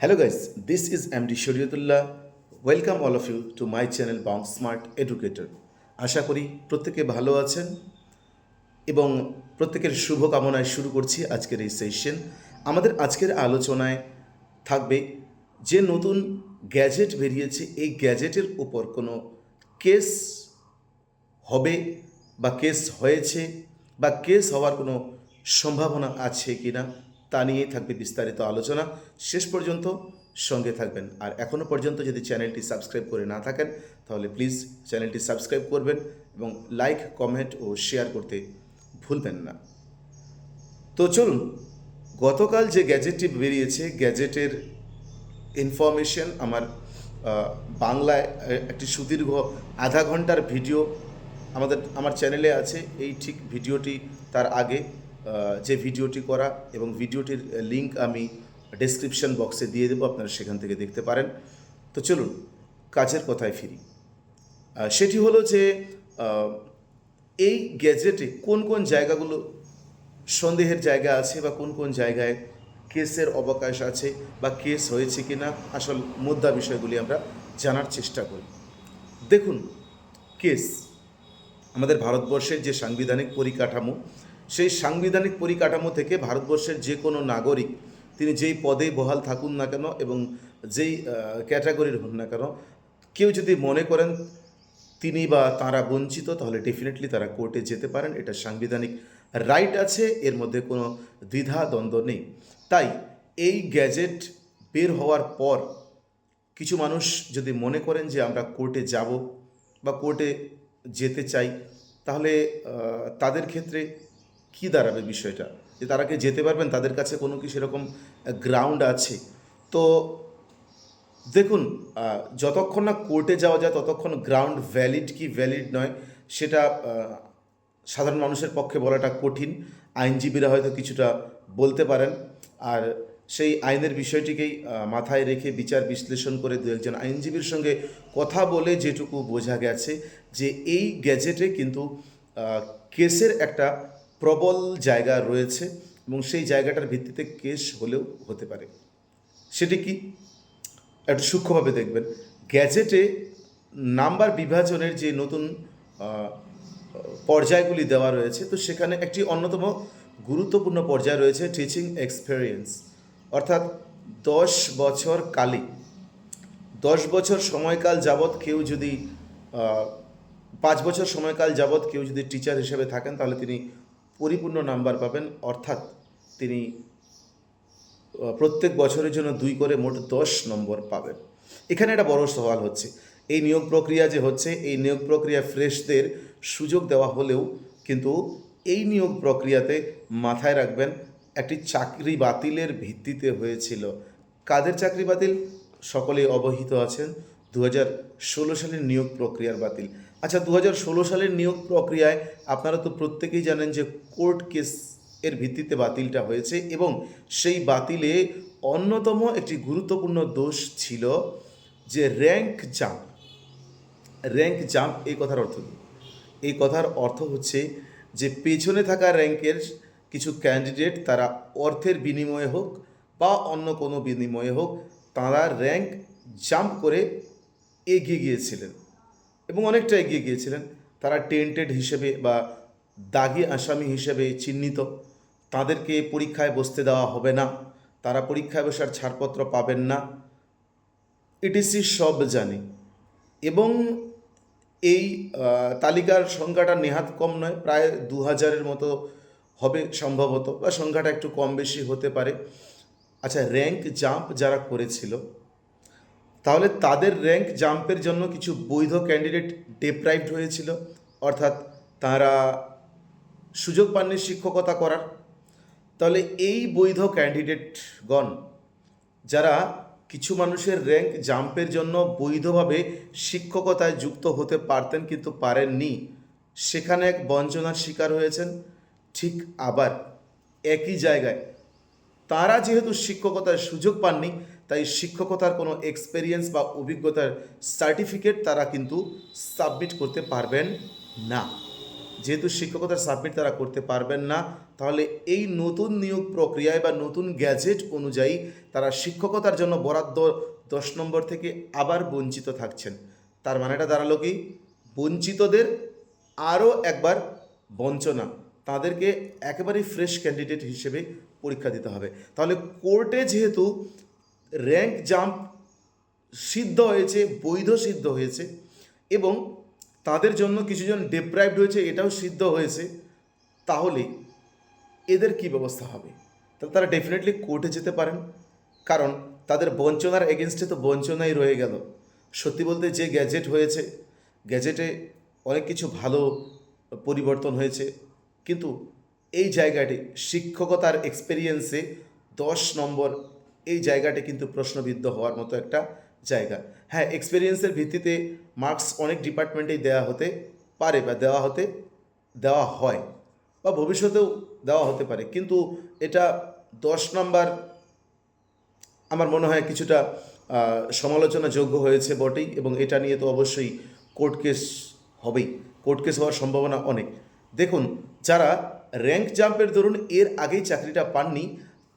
Hello guys, this is MD Shariatullah. Welcome all of you to my channel Bounce Smart Educator. আশা করি প্রত্যেকে ভালো আছেন এবং প্রত্যেকের শুভ কামনায় শুরু করছি আজকের এই সেশন আমাদের আজকের আলোচনায় থাকবে যে নতুন গ্যাজেট বেরিয়েছে এই গ্যাজেটের উপর কোনো কেস হবে বা কেস হয়েছে বা কেস হওয়ার কোনো সম্ভাবনা আছে কি না তা নিয়েই থাকবে বিস্তারিত আলোচনা। শেষ পর্যন্ত সঙ্গে থাকবেন। আর এখনও পর্যন্ত যদি চ্যানেলটি সাবস্ক্রাইব করে না থাকেন, তাহলে প্লিজ চ্যানেলটি সাবস্ক্রাইব করবেন এবং লাইক, কমেন্ট ও শেয়ার করতে ভুলবেন না। তো চলুন, গতকাল যে গ্যাজেটটি বেরিয়েছে, গ্যাজেটের ইনফরমেশন আমার বাংলায় একটি সুদীর্ঘ আধা ঘণ্টার ভিডিও আমাদের, আমার চ্যানেলে আছে। এই ঠিক ভিডিওটি তার আগে যে ভিডিওটি করা এবং ভিডিওটির লিংক আমি ডেসক্রিপশন বক্সে দিয়ে দেবো, আপনারা সেখান থেকে দেখতে পারেন। তো চলুন, কাজের কথায় ফিরি। সেটি হলো যে এই গ্যাজেটে কোন কোন জায়গাগুলো সন্দেহের জায়গা আছে বা কোন কোন জায়গায় কেসের অবকাশ আছে বা কেস হয়েছে কি না আসল মুদ্রা বিষয়গুলি আমরা জানার চেষ্টা করি। দেখুন কেস আমাদের ভারতবর্ষের যে সাংবিধানিক পরিকাঠামো সেই সাংবিধানিক পরিকাঠামো থেকে ভারতবর্ষের যে কোনো নাগরিক, তিনি যেই পদে বহাল থাকুন না কেন এবং যেই ক্যাটাগরির হন না কেন, কেউ যদি মনে করেন তিনি বা তারা বঞ্চিত, তাহলে ডেফিনেটলি তারা কোর্টে যেতে পারেন। এটা সাংবিধানিক রাইট আছে, এর মধ্যে কোনো দ্বিধা দ্বন্দ্ব নেই। তাই এই গ্যাজেট বের হওয়ার পর কিছু মানুষ যদি মনে করেন যে আমরা কোর্টে যাব বা কোর্টে যেতে চাই, তাহলে তাদের ক্ষেত্রে কি দাঁড়াবে বিষয়টা? যে তারা কি যেতে পারবেন? তাদের কাছে কোনো কি সেরকম গ্রাউন্ড আছে? তো দেখুন যতক্ষণ না কোর্টে যাওয়া যায়, ততক্ষণ গ্রাউন্ড ভ্যালিড কি ভ্যালিড নয়, সেটা সাধারণ মানুষের পক্ষে বলাটা কঠিন। আইনজীবীরা হয়তো কিছুটা বলতে পারেন। আর সেই আইনের বিষয়টিকেই মাথায় রেখে বিচার বিশ্লেষণ করে দু একজন আইনজীবীর সঙ্গে কথা বলে যেটুকু বোঝা গেছে, যে এই গ্যাজেটে কিন্তু কেসের একটা প্রবল জায়গা রয়েছে এবং সেই জায়গাটার ভিত্তিতে কেস হলেও হতে পারে। সেটি কি? একটু সূক্ষ্মভাবে দেখবেন। গ্যাজেটে নাম্বার বিভাজনের যে নতুন পর্যায়গুলি দেওয়া রয়েছে, তো সেখানে একটি অন্যতম গুরুত্বপূর্ণ পর্যায় রয়েছে টিচিং এক্সপেরিয়েন্স অর্থাৎ দশ বছর কালে দশ বছর সময়কাল যাবৎ কেউ যদি পাঁচ বছর সময়কাল যাবৎ কেউ যদি টিচার হিসেবে থাকেন, তাহলে তিনি পরিপূর্ণ নাম্বার পাবেন, অর্থাৎ তিনি প্রত্যেক বছরের জন্য দুই করে মোট দশ নম্বর পাবেন। এখানে একটা বড় সওয়াল হচ্ছে, এই নিয়োগ প্রক্রিয়া যে হচ্ছে, এই নিয়োগ প্রক্রিয়া ফ্রেশদের সুযোগ দেওয়া হলেও কিন্তু এই নিয়োগ প্রক্রিয়াতে মাথায় রাখবেন, একটি চাকরি বাতিলের ভিত্তিতে হয়েছিল। কাদের চাকরি বাতিল? সকলেই অবহিত আছেন। দু হাজার ষোলো সালের নিয়োগ প্রক্রিয়ার বাতিল। আচ্ছা দু হাজার ষোলো সালের নিয়োগ প্রক্রিয়ায় আপনারা তো প্রত্যেকেই জানেন যে কোর্ট কেস এর ভিত্তিতে বাতিলটা হয়েছে এবং সেই বাতিলে অন্যতম একটি গুরুত্বপূর্ণ দোষ ছিল যে র্যাঙ্ক জাম্প। র্যাঙ্ক জাম্প, এই কথার অর্থ কী? এই কথার অর্থ হচ্ছে যে পেছনে থাকা র্যাঙ্কের কিছু ক্যান্ডিডেট তারা অর্থের বিনিময়ে হোক বা অন্য কোনো বিনিময়ে হোক, তারা র্যাঙ্ক জাম্প করে এগিয়ে গিয়েছিলেন। এবং অনেকটা এগিয়ে গিয়েছিলেন। তারা টেন্টেড হিসেবে বা দাগি আসামি হিসেবে চিহ্নিত। তাদেরকে পরীক্ষায় বসতে দেওয়া হবে না। তারা পরীক্ষায় বসার ছাড়পত্র পাবেন না। ইটিসি সব জানে। এবং এই তালিকার সংখ্যাটা নেহাত কম নয়, প্রায় দু হাজারের মতো হবে সম্ভবত, বা সংখ্যাটা একটু কম বেশি হতে পারে। আচ্ছা র্যাঙ্ক জাম্প যারা করেছিল তাহলে তাদের র্যাঙ্ক জাম্পের জন্য কিছু বৈধ ক্যান্ডিডেট ডেপ্রাইভড হয়েছিল। অর্থাৎ তারা সুযোগ পাননি শিক্ষকতা করার। তাহলে এই বৈধ ক্যান্ডিডেটগণ যারা কিছু মানুষের র্যাঙ্ক জাম্পের জন্য বৈধভাবে শিক্ষকতায় যুক্ত হতে পারতেন কিন্তু পারেননি, সেখানে এক বঞ্চনার শিকার হয়েছেন। ঠিক আবার একই জায়গায় তারা যেহেতু শিক্ষকতার সুযোগ পাননি তাই শিক্ষকতার কোনো এক্সপেরিয়েন্স বা অভিজ্ঞতার সার্টিফিকেট তারা কিন্তু সাবমিট করতে পারবেন না। যেহেতু শিক্ষকতার সাবমিট তারা করতে পারবেন না, তাহলে এই নতুন নিয়োগ প্রক্রিয়ায় বা নতুন গ্যাজেট অনুযায়ী তারা শিক্ষকতার জন্য বরাদ্দ দশ নম্বর থেকে আবার বঞ্চিত থাকছেন। তার মানেটা দাঁড়াল কি? বঞ্চিতদের আরও একবার বঞ্চনা, তাদেরকে একেবারেই ফ্রেশ ক্যান্ডিডেট হিসেবে পরীক্ষা দিতে হবে। তাহলে কোর্টে যেহেতু র্যাঙ্ক জাম্প সিদ্ধ হয়েছে, বৈধ সিদ্ধ হয়েছে এবং তাদের জন্য কিছুজন ডেপ্রাইভড হয়েছে এটাও সিদ্ধ হয়েছে। তাহলে এদের কি ব্যবস্থা হবে? তারা ডেফিনেটলি কোর্টে যেতে পারেন। কারণ তাদের বঞ্চনার এগেনস্টে তো বঞ্চনাই রয়ে গেল। সত্যি বলতে যে গ্যাজেট হয়েছে গ্যাজেটে অনেক কিছু ভালো পরিবর্তন হয়েছে। কিন্তু এই জায়গাটি শিক্ষকতার এক্সপেরিয়েন্সে দশ নম্বর জায়গাটি কিন্তু প্রশ্নবিদ্ধ হওয়ার মতো একটা জায়গা। হ্যাঁ এক্সপেরিয়েন্সের ভিত্তিতে মার্কস অনেক ডিপার্টমেন্টেই দেওয়া হতে পারে বা দেওয়া হতে দেওয়া হয় বা ভবিষ্যতেও দেওয়া হতে পারে। কিন্তু এটা দশ নম্বর আমার মনে হয় কিছুটা আহ, সমালোচনাযোগ্য হয়েছে বটেই এবং এটা নিয়ে তো অবশ্যই কোর্ট কেস হবেই। কোর্ট কেস হওয়ার সম্ভাবনা অনেক। দেখুন যারা র্যাঙ্ক জাম্পের ধরুন এর আগেই চাকরিটা পাননি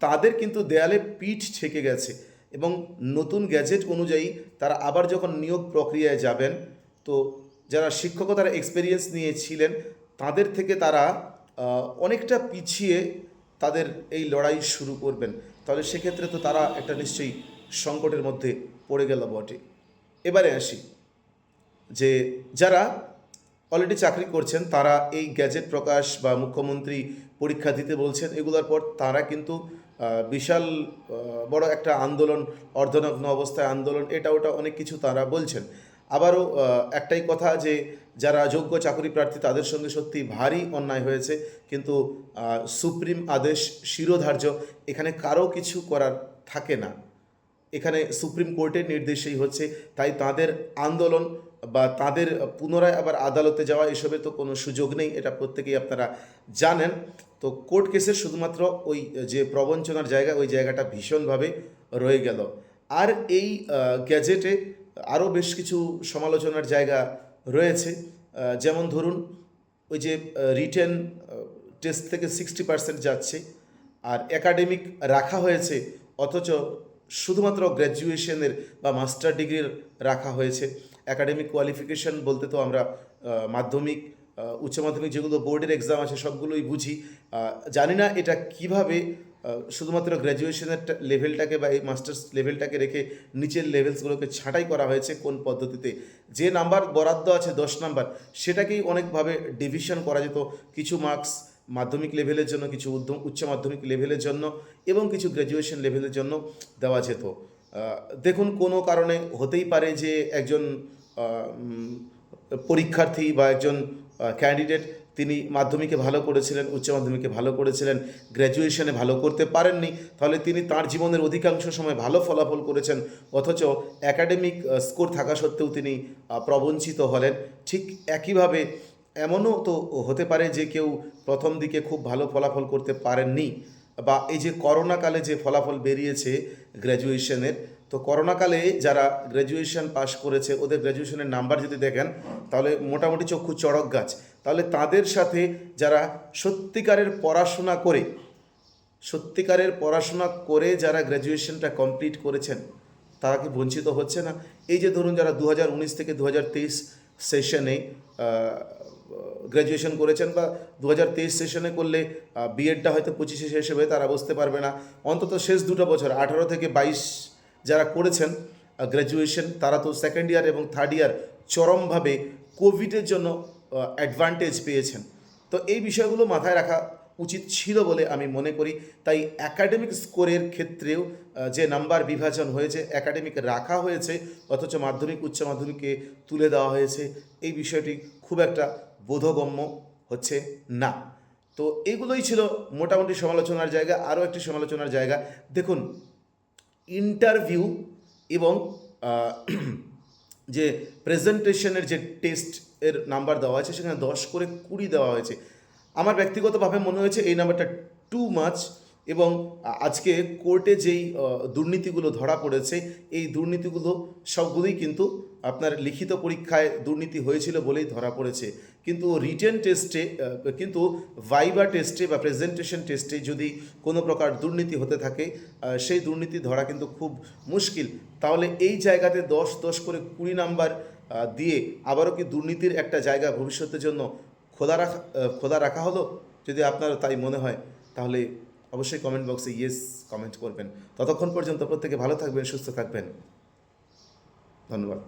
তাদের কিন্তু দেয়ালে পিঠ ঠেকে গেছে এবং নতুন গ্যাজেট অনুযায়ী তারা আবার যখন নিয়োগ প্রক্রিয়ায় যাবেন, তো যারা শিক্ষকতার এক্সপেরিয়েন্স নিয়েছিলেন তাদের থেকে তারা অনেকটা পিছিয়ে তাদের এই লড়াই শুরু করবেন। তাহলে সেক্ষেত্রে তো তারা একটা নিশ্চয়ই সংকটের মধ্যে পড়ে গেল বটে। এবারে আসি, যে যারা অলরেডি চাকরি করছেন, তারা এই গ্যাজেট প্রকাশ বা মুখ্যমন্ত্রী পরীক্ষা দিতে বলছেন, এগুলোর পর তারা কিন্তু বিশাল বড় একটা আন্দোলন, অর্ধনগ্ন অবস্থায় আন্দোলন, এটা ওটা অনেক কিছু তারা বলছেন। আবারও একটাই কথা যে যারা যোগ্য চাকরি প্রার্থী তাদের সঙ্গে সত্যি ভারী অন্যায় হয়েছে, কিন্তু সুপ্রিম আদেশ শিরোধার্য, এখানে কারও কিছু করার থাকে না। এখানে সুপ্রিম কোর্টের নির্দেশেই হচ্ছে, তাই তাদের আন্দোলন বা তাদের পুনরায় আবার আদালতে যাওয়া এসবের তো কোনো সুযোগ নেই, এটা প্রত্যেকেই আপনারা জানেন। তো কোর্ট কেসের শুধুমাত্র ওই যে প্রবঞ্চনার জায়গা, ওই জায়গাটা ভীষণভাবে রয়ে গেল। আর এই গ্যাজেটে আরও বেশ কিছু সমালোচনার জায়গা রয়েছে। যেমন ধরুন, ওই যে রিটেন টেস্ট থেকে সিক্সটি পার্সেন্ট যাচ্ছে, আর একাডেমিক রাখা হয়েছে, অথচ শুধুমাত্র গ্র্যাজুয়েশনের বা মাস্টার ডিগ্রির রাখা হয়েছে। একাডেমিক কোয়ালিফিকেশন বলতে তো আমরা মাধ্যমিক উচ্চ মাধ্যমিক যেগুলো বোর্ডের এক্সাম আছে সবগুলোই বুঝি। জানি না এটা কীভাবে শুধুমাত্র গ্র্যাজুয়েশনের লেভেলটাকে বা এই মাস্টার্স লেভেলটাকে রেখে নিচের লেভেলসগুলোকে ছাঁটাই করা হয়েছে কোন পদ্ধতিতে? যে নাম্বার বরাদ্দ আছে দশ নাম্বার সেটাকেই অনেকভাবে ডিভিশন করা যেত। কিছু মার্কস মাধ্যমিক লেভেলের জন্য, কিছু উদ্যম উচ্চ মাধ্যমিক লেভেলের জন্য এবং কিছু গ্র্যাজুয়েশন লেভেলের জন্য দেওয়া যেত। দেখুন কোনো কারণে হতেই পারে যে একজন পরীক্ষার্থী বা একজন ক্যান্ডিডেট তিনি মাধ্যমিকে ভালো করেছিলেন, উচ্চ মাধ্যমিকে ভালো করেছিলেন গ্র্যাজুয়েশনে ভালো করতে পারেননি, তাহলে তিনি তার জীবনের অধিকাংশ সময় ভালো ফলাফল করেছেন, অথচ একাডেমিক স্কোর থাকা সত্ত্বেও তিনি প্রবঞ্চিত হলেন। ঠিক একইভাবে এমনও তো হতে পারে যে কেউ প্রথম দিকে খুব ভালো ফলাফল করতে পারেননি, বা এই যে করোনাকালে যে ফলাফল বেরিয়েছে গ্র্যাজুয়েশনের তো করোনাকালে যারা গ্র্যাজুয়েশন পাশ করেছে, ওদের গ্র্যাজুয়েশনের নাম্বার যদি দেখেন, তাহলে মোটামুটি চক্ষু চড়ক গাছ। তাহলে তাদের সাথে যারা সত্যিকারের পড়াশোনা করে, সত্যিকারের পড়াশোনা করে যারা গ্র্যাজুয়েশনটা কমপ্লিট করেছেন, তারা কি বঞ্চিত হচ্ছে না? এই যে ধরুন যারা দু হাজার উনিশ থেকে দু হাজার তেইশ সেশনে গ্র্যাজুয়েশন করেছেন বা দু হাজার তেইশ সেশনে করলে বিএডটা হয়তো পঁচিশে শেষ হবে, তারা বুঝতে পারবে না। অন্তত শেষ দুটো বছর, আঠারো থেকে বাইশ যারা করেছেন গ্র্যাজুয়েশন তারা তো সেকেন্ড ইয়ার এবং থার্ড ইয়ার চরমভাবে কোভিডের জন্য অ্যাডভান্টেজ পেয়েছেন। তো এই বিষয়গুলো মাথায় রাখা উচিত ছিল বলে আমি মনে করি। তাই একাডেমিক স্কোরের ক্ষেত্রেও যে নাম্বার বিভাজন হয়েছে একাডেমিক রাখা হয়েছে, অথচ মাধ্যমিক, উচ্চ মাধ্যমিকে তুলে দেওয়া হয়েছে, এই বিষয়টি খুব একটা বোধগম্য হচ্ছে না। তো এগুলোই ছিল মোটামুটি সমালোচনার জায়গা। আরও একটি সমালোচনার জায়গা। দেখুন ইন্টারভিউ এবং যে প্রেজেন্টেশনের যে টেস্ট এর নাম্বার দেওয়া আছে, সেখানে দশ করে কুড়ি দেওয়া হয়েছে। আমার ব্যক্তিগতভাবে মনে হয়েছে এই নাম্বারটা টু মাচ এবং আজকে কোর্টে যেই দুর্নীতিগুলো ধরা পড়েছে, এই দুর্নীতিগুলো সবগুলোই কিন্তু আপনার লিখিত পরীক্ষায় দুর্নীতি হয়েছিল বলেই ধরা পড়েছে। কিন্তু রিটেন টেস্টে কিন্তু ভাইবা টেস্টে বা প্রেজেন্টেশন টেস্টে যদি কোনো প্রকার দুর্নীতি হতে থাকে সেই দুর্নীতি ধরা কিন্তু খুব মুশকিল। তাহলে এই জায়গাতে দশ দশ করে কুড়ি নাম্বার দিয়ে আবারও কি দুর্নীতির একটা জায়গা ভবিষ্যতের জন্য খোলা রাখা খোলা রাখা হলো? যদি আপনার তাই মনে হয়, তাহলে অবশ্যই কমেন্ট বক্সে ইয়েস কমেন্ট করবেন। ততক্ষণ পর্যন্ত প্রত্যেকে ভালো থাকবেন সুস্থ থাকবেন। ধন্যবাদ।